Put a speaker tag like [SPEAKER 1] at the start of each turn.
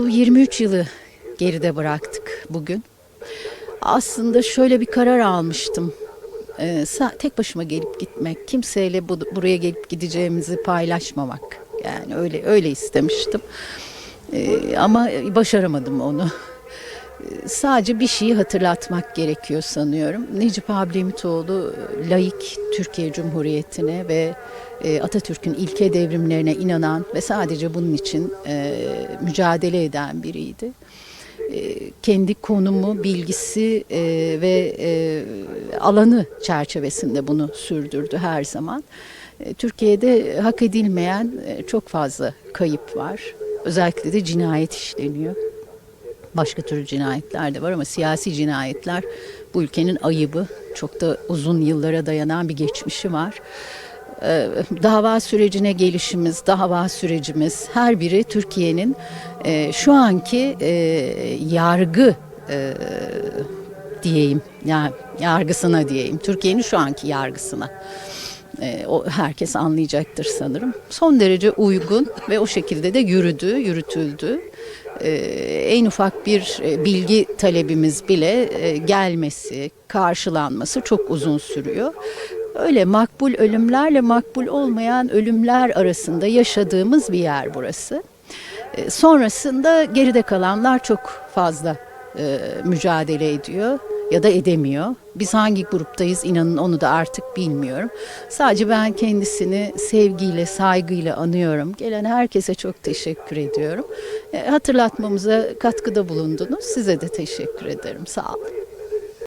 [SPEAKER 1] Bu 23 yılı geride bıraktık bugün. Aslında şöyle bir karar almıştım. Ee, tek başıma gelip gitmek, kimseyle bu, buraya gelip gideceğimizi paylaşmamak. Yani öyle öyle istemiştim. Ee, ama başaramadım onu. Sadece bir şeyi hatırlatmak gerekiyor sanıyorum. Necip Abdülhamitoğlu laik Türkiye Cumhuriyeti'ne ve e, Atatürk'ün ilke devrimlerine inanan ve sadece bunun için e, mücadele eden biriydi. E, kendi konumu, bilgisi ve alanı çerçevesinde bunu sürdürdü her zaman. Türkiye'de hak edilmeyen çok fazla kayıp var. Özellikle de cinayet işleniyor. Başka tür cinayetler de var ama siyasi cinayetler bu ülkenin ayıbı. Çok da uzun yıllara dayanan bir geçmişi var. Ee, dava sürecine gelişimiz, dava sürecimiz her biri Türkiye'nin e, şu anki e, yargı e, diyeyim, yani yargısına diyeyim, Türkiye'nin şu anki yargısına. E, o herkes anlayacaktır sanırım. Son derece uygun ve o şekilde de yürüdü, yürütüldü. E, en ufak bir e, bilgi talebimiz bile e, gelmesi, karşılanması çok uzun sürüyor. Öyle makbul ölümlerle makbul olmayan ölümler arasında yaşadığımız bir yer burası. Sonrasında geride kalanlar çok fazla mücadele ediyor ya da edemiyor. Biz hangi gruptayız inanın onu da artık bilmiyorum. Sadece ben kendisini sevgiyle, saygıyla anıyorum. Gelen herkese çok teşekkür ediyorum. E, hatırlatmamıza katkıda bulundunuz. Size de teşekkür ederim. Sağ olun.